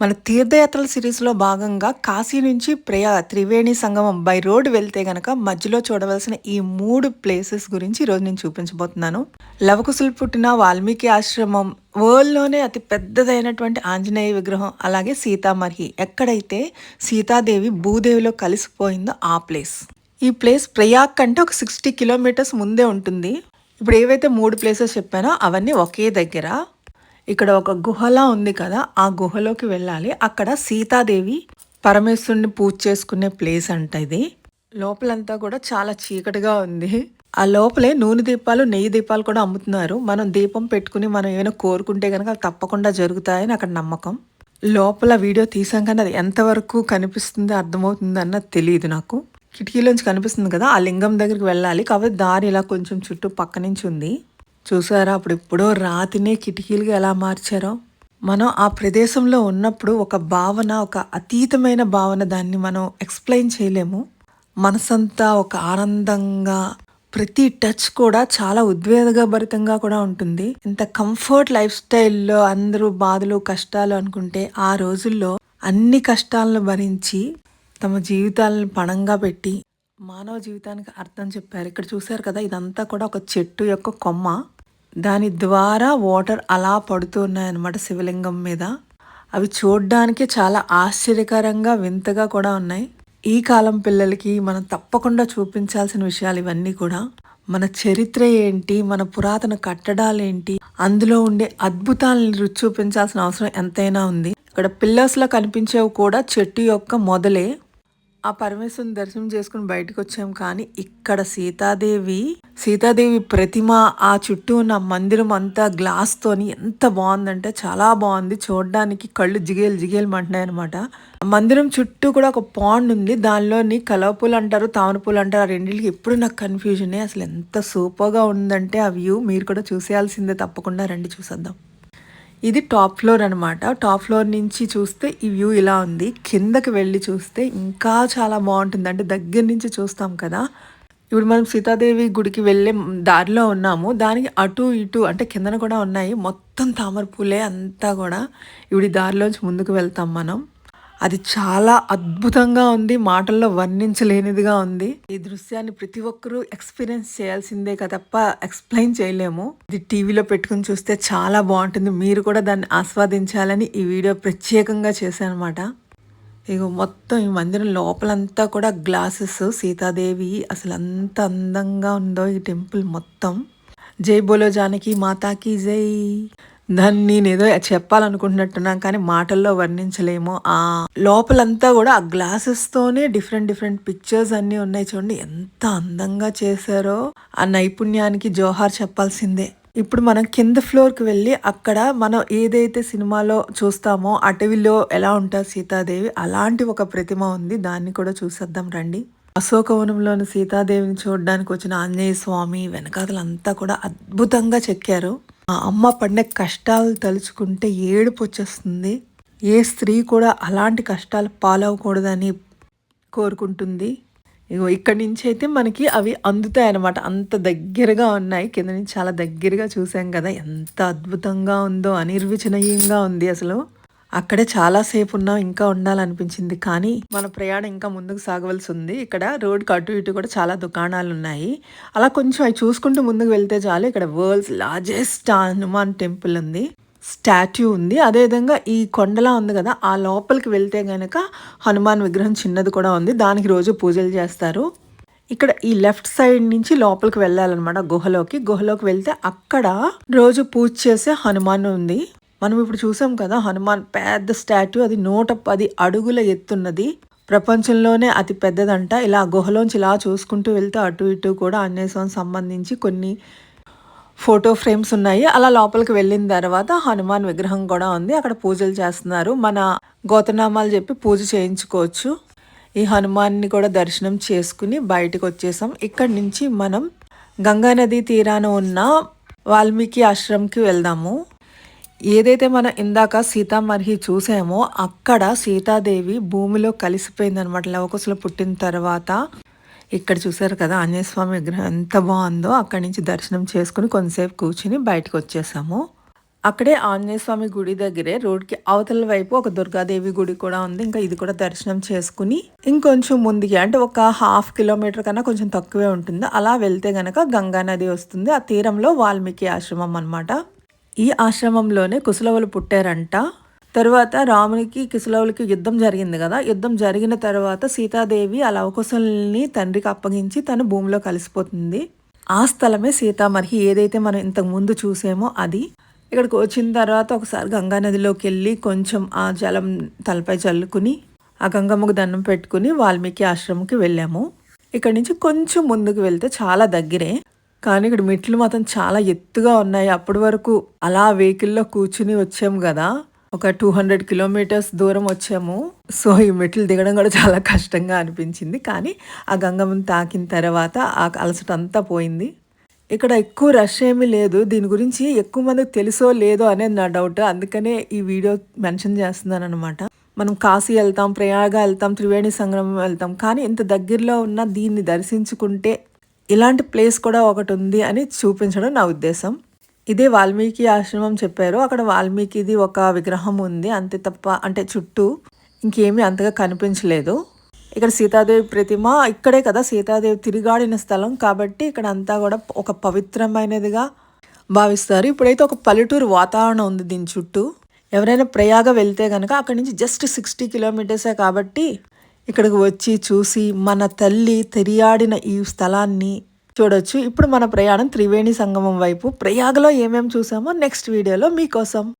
మన తీర్థయాత్రల సిరీస్లో భాగంగా కాశీ నుంచి ప్రయా త్రివేణి సంగమం బై రోడ్ వెళ్తే గనక మధ్యలో చూడవలసిన ఈ మూడు ప్లేసెస్ గురించి ఈరోజు నేను చూపించబోతున్నాను. లవకుశులు పుట్టిన వాల్మీకి ఆశ్రమం వరల్డ్లోనే అతి పెద్దదైనటువంటి ఆంజనేయ విగ్రహం అలాగే సీతామర్హి. ఎక్కడైతే సీతాదేవి భూదేవిలో కలిసిపోయిందో ఆ ప్లేస్ ఈ ప్లేస్ ప్రయాగ్ కంటే ఒక సిక్స్టీ కిలోమీటర్స్ ముందే ఉంటుంది. ఇప్పుడు ఏవైతే మూడు ప్లేసెస్ చెప్పానో అవన్నీ ఒకే దగ్గర. ఇక్కడ ఒక గుహలా ఉంది కదా ఆ గుహలోకి వెళ్ళాలి. అక్కడ సీతాదేవి పరమేశ్వరుని పూజ చేసుకునే ప్లేస్ అంట ఇది. లోపలంతా కూడా చాలా చీకటిగా ఉంది. ఆ లోపలే నూనె దీపాలు నెయ్యి దీపాలు కూడా అమ్ముతున్నారు. మనం దీపం పెట్టుకుని మనం ఏమైనా కోరుకుంటే కనుక తప్పకుండా జరుగుతాయని అక్కడ నమ్మకం. లోపల వీడియో తీసాం కానీ అది ఎంతవరకు కనిపిస్తుంది అర్థమవుతుంది అన్నది తెలియదు నాకు. కిటికీలోంచి కనిపిస్తుంది కదా ఆ లింగం దగ్గరికి వెళ్ళాలి. కాబట్టి దారి ఇలా కొంచెం చుట్టూ పక్క నుంచి ఉంది. చూసారా? అప్పుడు ఎప్పుడో రాతినే కిటికీలుగా ఎలా మార్చారో? మనం ఆ ప్రదేశంలో ఉన్నప్పుడు ఒక భావన ఒక అతీతమైన భావన దాన్ని మనం ఎక్స్ప్లెయిన్ చేయలేము. మనసంతా ఒక ఆనందంగా ప్రతి టచ్ కూడా చాలా ఉద్వేగభరితంగా కూడా ఉంటుంది. ఇంత కంఫర్ట్ లైఫ్ స్టైల్లో అందరూ బాధలు కష్టాలు అనుకుంటే ఆ రోజుల్లో అన్ని కష్టాలను భరించి తమ జీవితాలను పణంగా పెట్టి మానవ జీవితానికి అర్థం చెప్పారు. ఇక్కడ చూశారు కదా ఇదంతా కూడా ఒక చెట్టు యొక్క కొమ్మ. దాని ద్వారా వాటర్ అలా పడుతున్నాయన్నమాట శివలింగం మీద. అవి చూడ్డానికి చాలా ఆశ్చర్యకరంగా వింతగా కూడా ఉన్నాయి. ఈ కాలం పిల్లలకి మనం తప్పకుండా చూపించాల్సిన విషయాలు ఇవన్నీ కూడా. మన చరిత్ర ఏంటి? మన పురాతన కట్టడాలు ఏంటి? అందులో ఉండే అద్భుతాలను రుచి చూపించాల్సిన అవసరం ఎంతైనా ఉంది. ఇక్కడ పిల్లర్స్లో కనిపించేవి కూడా చెట్టు యొక్క మొదలే. ఆ పరమేశ్వరుని దర్శనం చేసుకుని బయటకు వచ్చాం కానీ ఇక్కడ సీతాదేవి సీతాదేవి ప్రతిమ ఆ చుట్టూ ఉన్న మందిరం అంతా గ్లాస్తోని ఎంత బాగుందంటే చాలా బాగుంది. చూడడానికి కళ్ళు జిగేలు జిగేలు అంటున్నాయి అనమాట మందిరం చుట్టూ కూడా ఒక పాండ్ ఉంది. దానిలోని కలవ పూలు అంటారు తామర పూలు అంటారు ఆ రెండింటికి ఎప్పుడు నాకు కన్ఫ్యూజనే అసలు ఎంత సూపర్గా ఉందంటే ఆ వ్యూ మీరు కూడా చూసేయాల్సిందే తప్పకుండా. రండి చూసేద్దాం. ఇది టాప్ ఫ్లోర్ అనమాట టాప్ ఫ్లోర్ నుంచి చూస్తే ఈ వ్యూ ఇలా ఉంది. కిందకి వెళ్ళి చూస్తే ఇంకా చాలా బాగుంటుంది. అంటే దగ్గర నుంచి చూస్తాం కదా. ఇప్పుడు మనం సీతాదేవి గుడికి వెళ్ళే దారిలో ఉన్నాము. దానికి అటు ఇటు అంటే కిందన కూడా ఉన్నాయి. మొత్తం తామర పూలే అంతా కూడా. ఇప్పుడు దారిలోంచి ముందుకు వెళ్తాం మనం. అది చాలా అద్భుతంగా ఉంది మాటల్లో వర్ణించలేనిదిగా ఉంది. ఈ దృశ్యాన్ని ప్రతి ఒక్కరూ ఎక్స్పీరియన్స్ చేయాల్సిందే తప్ప ఎక్స్ప్లెయిన్ చేయలేము. ఇది టీవీలో పెట్టుకుని చూస్తే చాలా బాగుంటుంది. మీరు కూడా దాన్ని ఆస్వాదించాలని ఈ వీడియో ప్రత్యేకంగా చేశానమాట. ఇక మొత్తం ఈ మందిరం లోపలంతా కూడా గ్లాసెస్ సీతాదేవి అసలు అంత అందంగా ఉందో ఈ టెంపుల్ మొత్తం. జై బోలో జానకి మాతాకి జై. దాన్ని నేను ఏదో చెప్పాలనుకుంటున్నట్టున్నాను కానీ మాటల్లో వర్ణించలేము. ఆ లోపలంతా కూడా ఆ గ్లాసెస్తోనే డిఫరెంట్ డిఫరెంట్ పిక్చర్స్ అన్నీ ఉన్నాయి చూడండి. ఎంత అందంగా చేశారో. ఆ నైపుణ్యానికి జోహార్ చెప్పాల్సిందే. ఇప్పుడు మనం కింద ఫ్లోర్కి వెళ్ళి అక్కడ మనం ఏదైతే సినిమాలో చూస్తామో అటవీలో ఎలా ఉంటారు సీతాదేవి అలాంటి ఒక ప్రతిమ ఉంది. దాన్ని కూడా చూసేద్దాం రండి. అశోకవనంలోని సీతాదేవిని చూడడానికి వచ్చిన ఆంజనేయ స్వామి వెనకాతలంతా కూడా అద్భుతంగా చెక్కారు. ఆ అమ్మ పడిన కష్టాలు తలుచుకుంటే ఏడుపు వచ్చేస్తుంది. ఏ స్త్రీ కూడా అలాంటి కష్టాలు పాలవకూడదని కోరుకుంటుంది. ఇగో ఇక్కడి నుంచి అయితే మనకి అవి అందుతాయి అనమాట అంత దగ్గరగా ఉన్నాయి. కింద నుంచి చాలా దగ్గరగా చూసాం కదా. ఎంత అద్భుతంగా ఉందో అనిర్వచనీయంగా ఉంది అసలు. అక్కడే చాలాసేపు ఉన్నాం ఇంకా ఉండాలనిపించింది. కానీ మన ప్రయాణం ఇంకా ముందుకు సాగవలసి ఉంది. ఇక్కడ రోడ్ అటు ఇటు కూడా చాలా దుకాణాలు ఉన్నాయి అలా కొంచెం అవి చూసుకుంటూ ముందుకు వెళ్తే చాలు. ఇక్కడ వరల్డ్స్ లార్జెస్ట్ హనుమాన్ టెంపుల్ ఉంది. స్టాట్యూ ఉంది. అదేవిధంగా ఈ కొండలా ఉంది కదా ఆ లోపలికి వెళ్తే గనక హనుమాన్ విగ్రహం చిన్నది కూడా ఉంది. దానికి రోజు పూజలు చేస్తారు. ఇక్కడ ఈ లెఫ్ట్ సైడ్ నుంచి లోపలికి వెళ్ళాలన్నమాట గుహలోకి. గుహలోకి వెళ్తే అక్కడ రోజు పూజ చేసే హనుమాన్ ఉంది. మనం ఇప్పుడు చూసాం కదా హనుమాన్ పెద్ద స్టాట్యూ అది నూట పది అడుగుల ఎత్తున్నది. ప్రపంచంలోనే అతి పెద్దదంట. ఇలా గుహలోంచి ఇలా చూసుకుంటూ వెళ్తే అటు ఇటు కూడా ఆంజనేయ సంబంధించి కొన్ని ఫోటో ఫ్రేమ్స్ ఉన్నాయి. అలా లోపలికి వెళ్ళిన తర్వాత హనుమాన్ విగ్రహం కూడా ఉంది. అక్కడ పూజలు చేస్తున్నారు. మన గోతనామాలు చెప్పి పూజ చేయించుకోవచ్చు. ఈ హనుమాన్ని కూడా దర్శనం చేసుకుని బయటకు వచ్చేసాం. ఇక్కడి నుంచి మనం గంగానదీ తీరాన ఉన్న వాల్మీకి ఆశ్రమంకి వెళ్దాము. ఏదైతే మనం ఇందాక సీతామర్హి చూసామో అక్కడ సీతాదేవి భూమిలో కలిసిపోయింది అనమాట లవకుశలో పుట్టిన తర్వాత ఇక్కడ చూసారు కదా ఆంజనేయస్వామి విగ్రహం ఎంత బాగుందో. అక్కడి నుంచి దర్శనం చేసుకుని కొంతసేపు కూర్చుని బయటకు వచ్చేసాము. అక్కడే ఆంజనేయస్వామి గుడి దగ్గరే రోడ్కి అవతల వైపు ఒక దుర్గాదేవి గుడి కూడా ఉంది. ఇంకా ఇది కూడా దర్శనం చేసుకుని ఇంకొంచెం ముందుకి అంటే ఒక హాఫ్ కిలోమీటర్ కన్నా కొంచెం తక్కువే ఉంటుంది. అలా వెళ్తే గనక గంగా నది వస్తుంది. ఆ తీరంలో వాల్మీకి ఆశ్రమం అనమాట ఈ ఆశ్రమంలోనే కుశలవులు పుట్టారంట. తరువాత రామునికి కుశలవులకి యుద్ధం జరిగింది కదా. యుద్ధం జరిగిన తర్వాత సీతాదేవి ఆ లవకుశల్ని తండ్రికి అప్పగించి తను భూమిలో కలిసిపోతుంది. ఆ స్థలమే సీతామర్హి. ఏదైతే మనం ఇంతకు ముందు చూసామో అది. ఇక్కడికి వచ్చిన తర్వాత ఒకసారి గంగా నదిలోకి వెళ్ళి కొంచెం ఆ జలం తలపై చల్లుకుని ఆ గంగమ్మకు దండం పెట్టుకుని వాల్మీకి ఆశ్రమంకి వెళ్ళాము. ఇక్కడ నుంచి కొంచెం ముందుకు వెళ్తే చాలా దగ్గరే. కానీ ఇక్కడ మెట్లు మాత్రం చాలా ఎత్తుగా ఉన్నాయి. అప్పటి వరకు అలా వెహికల్లో కూర్చుని వచ్చాము కదా. ఒక టూ హండ్రెడ్ కిలోమీటర్స్ దూరం వచ్చాము. సో ఈ మెట్లు దిగడం కూడా చాలా కష్టంగా అనిపించింది. కానీ ఆ గంగమ్మని తాకిన తర్వాత ఆ అలసట అంతా పోయింది. ఇక్కడ ఎక్కువ రష్ ఏమీ లేదు. దీని గురించి ఎక్కువ మందికి తెలుసో లేదో అనేది నా డౌట్. అందుకనే ఈ వీడియో మెన్షన్ చేస్తున్నాను అనమాట మనం కాశీ వెళ్తాం ప్రయాగ వెళ్తాం త్రివేణి సంగమం వెళ్తాం. కానీ ఇంత దగ్గరలో ఉన్న దీన్ని దర్శించుకుంటే ఇలాంటి ప్లేస్ కూడా ఒకటి ఉంది అని చూపించడం నా ఉద్దేశం. ఇదే వాల్మీకి ఆశ్రమం చెప్పారు. అక్కడ వాల్మీకిది ఒక విగ్రహం ఉంది. అంతే తప్ప అంటే చుట్టూ ఇంకేమీ అంతగా కనిపించలేదు. ఇక్కడ సీతాదేవి ప్రతిమ ఇక్కడే కదా సీతాదేవి తిరిగాడిన స్థలం. కాబట్టి ఇక్కడ అంతా కూడా ఒక పవిత్రమైనదిగా భావిస్తారు. ఇప్పుడైతే ఒక పల్లెటూరు వాతావరణం ఉంది దీని చుట్టూ. ఎవరైనా ప్రయాగ వెళ్తే కనుక అక్కడి నుంచి జస్ట్ సిక్స్టీ కిలోమీటర్సే కాబట్టి ఇక్కడికి వచ్చి చూసి మన తల్లి తెరియాడిన ఈ స్థలాన్ని చూడొచ్చు. ఇప్పుడు మన ప్రయాణం త్రివేణి సంగమం వైపు. ప్రయాగలో ఏమేమి చూసామో నెక్స్ట్ వీడియోలో మీకోసం.